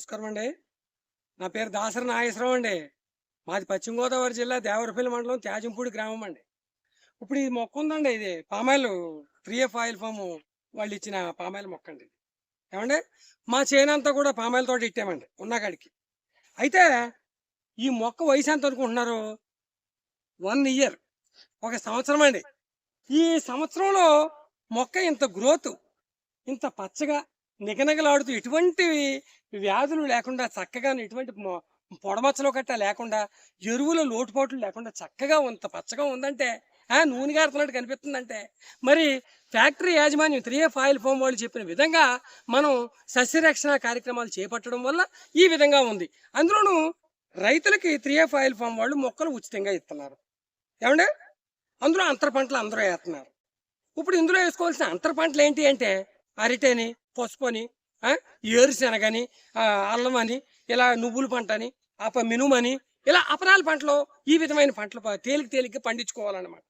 నమస్కారం అండి. నా పేరు దాసరి నాగేశ్వరరావు అండి. మాది పశ్చిమ గోదావరి జిల్లా దేవరపల్లి మండలం త్యాజంపూడి గ్రామం అండి. ఇప్పుడు ఇది మొక్క ఉందండి ఇది. Palm oil three F oil farm వాళ్ళు ఇచ్చిన పామాయిల్ మొక్క అండి ఇది. ఏమండి? మా చేనంతా కూడా పామాయిల్ తోట ఇట్టామండి ఉన్నకాడికి అయితే ఈ మొక్క వయసు ఎంత అనుకుంటున్నారు? One year. ఒక సంవత్సరం అండి. ఈ సంవత్సరంలో మొక్క ఇంత గ్రోత్ ఇంత పచ్చగా నిగనగలాడుతూ ఎటువంటి వ్యాధులు లేకుండా చక్కగా ఎటువంటి పొడమచ్చలు కట్టా లేకుండా ఎరువుల లోటుపాట్లు లేకుండా చక్కగా ఉంత పచ్చగా ఉందంటే ఆ నూనె గారుతున్నట్టు కనిపిస్తుందంటే మరి ఫ్యాక్టరీ యాజమాన్యం త్రీ ఎఫ్ ఆయిల్ ఫోమ్ వాళ్ళు చెప్పిన విధంగా మనం సస్యరక్షణ కార్యక్రమాలు చేపట్టడం వల్ల ఈ విధంగా ఉంది. అందులోనూ రైతులకి త్రీ ఎఫ్ ఆయిల్ ఫామ్ వాళ్ళు మొక్కలు ఉచితంగా ఇస్తున్నారు. ఏమంటే అందులో అంతర పంటలు అందరూ వేస్తున్నారు. ఇప్పుడు ఇందులో వేసుకోవాల్సిన అంతర పంటలు ఏంటి అంటే అరిటేని పసుపు అని ఏరుశనగని అని అల్లం అని ఇలా నువ్వుల పంట అని అప మినుమని ఇలా అపరాల పంటలు ఈ విధమైన పంటలు తేలిక తేలిక పండించుకోవాలన్నమాట.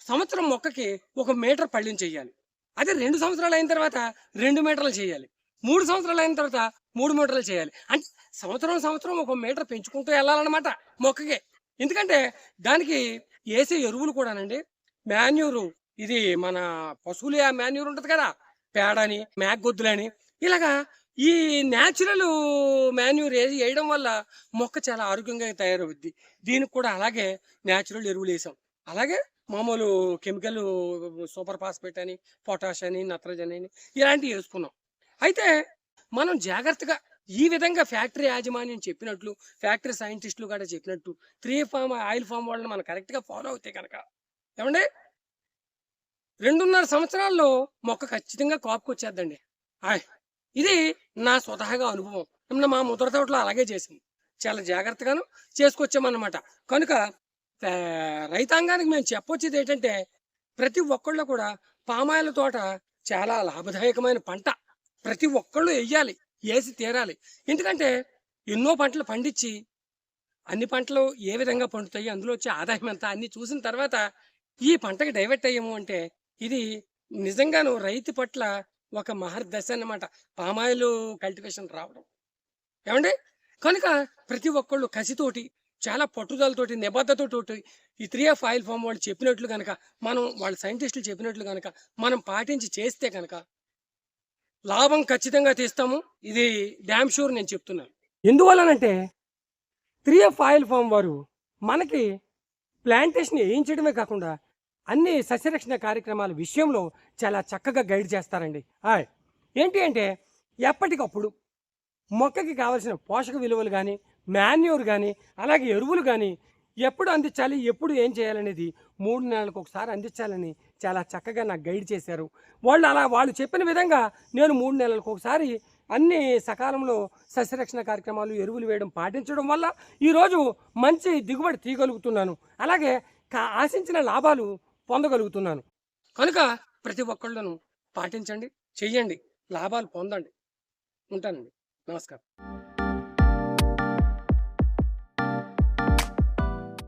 సంవత్సరం మొక్కకి ఒక మీటర్ పళ్ళెం చేయాలి. అదే రెండు సంవత్సరాలు అయిన తర్వాత రెండు మీటర్లు చేయాలి. మూడు సంవత్సరాలు అయిన తర్వాత మూడు మీటర్లు చేయాలి. అంటే సంవత్సరం సంవత్సరం ఒక మీటర్ పెంచుకుంటూ వెళ్ళాలన్నమాట మొక్కకి. ఎందుకంటే దానికి వేసే ఎరువులు కూడానండి. మాన్యూరు ఇది మన పశువుల మాన్యూర్ ఉంటుంది కదా. పేడని మేకగొద్దులని. ఇలాగా ఈ న్యాచురల్ మాన్యూర్ వేయడం వల్ల మొక్క చాలా ఆరోగ్యంగా తయారవుద్ది. దీనికి కూడా అలాగే న్యాచురల్ ఎరువులు వేసాం. అలాగే మామూలు కెమికల్ సూపర్ ఫాస్ఫేట్ అని పొటాష్ అని నత్రజని అని ఇలాంటివి వేసుకున్నాం. అయితే మనం జాగ్రత్తగా ఈ విధంగా ఫ్యాక్టరీ యాజమాన్యం చెప్పినట్లు ఫ్యాక్టరీ సైంటిస్టులు కూడా చెప్పినట్టు త్రీ ఫామ్ ఆయిల్ ఫామ్ వాళ్ళని మనం కరెక్ట్గా ఫాలో అవుతాయి కనుక ఏమండి? రెండున్నర సంవత్సరాల్లో మొక్క ఖచ్చితంగా కాపుకి వచ్చేద్దండి. ఆయ్ ఇది నా స్వతహాగా అనుభవం. నిన్న మా ముద్ర తోటలో అలాగే చేసింది. చాలా జాగ్రత్తగాను చేసుకొచ్చామన్నమాట. కనుక రైతాంగానికి మేము చెప్పొచ్చేది ఏంటంటే ప్రతి ఒక్కళ్ళు కూడా పామాయిల తోట చాలా లాభదాయకమైన పంట. ప్రతి ఒక్కళ్ళు వెయ్యాలి వేసి తీరాలి. ఎందుకంటే ఎన్నో పంటలు పండించి అన్ని పంటలు ఏ విధంగా పండుతాయి అందులో వచ్చే ఆదాయం ఎంత అన్ని చూసిన తర్వాత ఈ పంటకి డైవర్ట్ అయ్యాము అంటే ఇది నిజంగాను రైతు పట్ల ఒక మహర్దశ అన్నమాట. పామాయిల్ కల్టివేషన్ రావడం. ఏమండి? కనుక ప్రతి ఒక్కళ్ళు కసితోటి చాలా పట్టుదలతోటి నిబద్ధతతోటి ఈ త్రీ ఆఫ్ ఆయిల్ ఫామ్ వాళ్ళు చెప్పినట్లు కనుక మనం వాళ్ళ సైంటిస్టులు చెప్పినట్లు కనుక మనం పాటించి చేస్తే కనుక లాభం ఖచ్చితంగా తీస్తాము. ఇది డ్యామ్ షూర్ నేను చెప్తున్నాను. ఎందువల్లనంటే త్రీ ఆఫ్ ఆయిల్ ఫామ్ వారు మనకి ప్లాంటేషన్ వేయించడమే కాకుండా అన్ని సస్యరక్షణ కార్యక్రమాల విషయంలో చాలా చక్కగా గైడ్ చేస్తారండి. హాయ్ ఏంటి అంటే ఎప్పటికప్పుడు మొక్కకి కావాల్సిన పోషక విలువలు కానీ మాన్యూర్ కానీ అలాగే ఎరువులు కానీ ఎప్పుడు అందించాలి ఎప్పుడు ఏం చేయాలనేది మూడు నెలలకు ఒకసారి అందించాలని చాలా చక్కగా నాకు గైడ్ చేశారు. వాళ్ళు అలా వాళ్ళు చెప్పిన విధంగా నేను మూడు నెలలకు ఒకసారి అన్ని సకాలంలో సస్యరక్షణ కార్యక్రమాలు ఎరువులు వేయడం పాటించడం వల్ల ఈరోజు మంచి దిగుబడి తీయగలుగుతున్నాను. అలాగే కా- ఆశించిన లాభాలు పొందగలుగుతున్నాను. కనుక ప్రతి ఒక్కళ్ళను పాటించండి చెయ్యండి లాభాలు పొందండి. ఉంటానండి. నమస్కారం.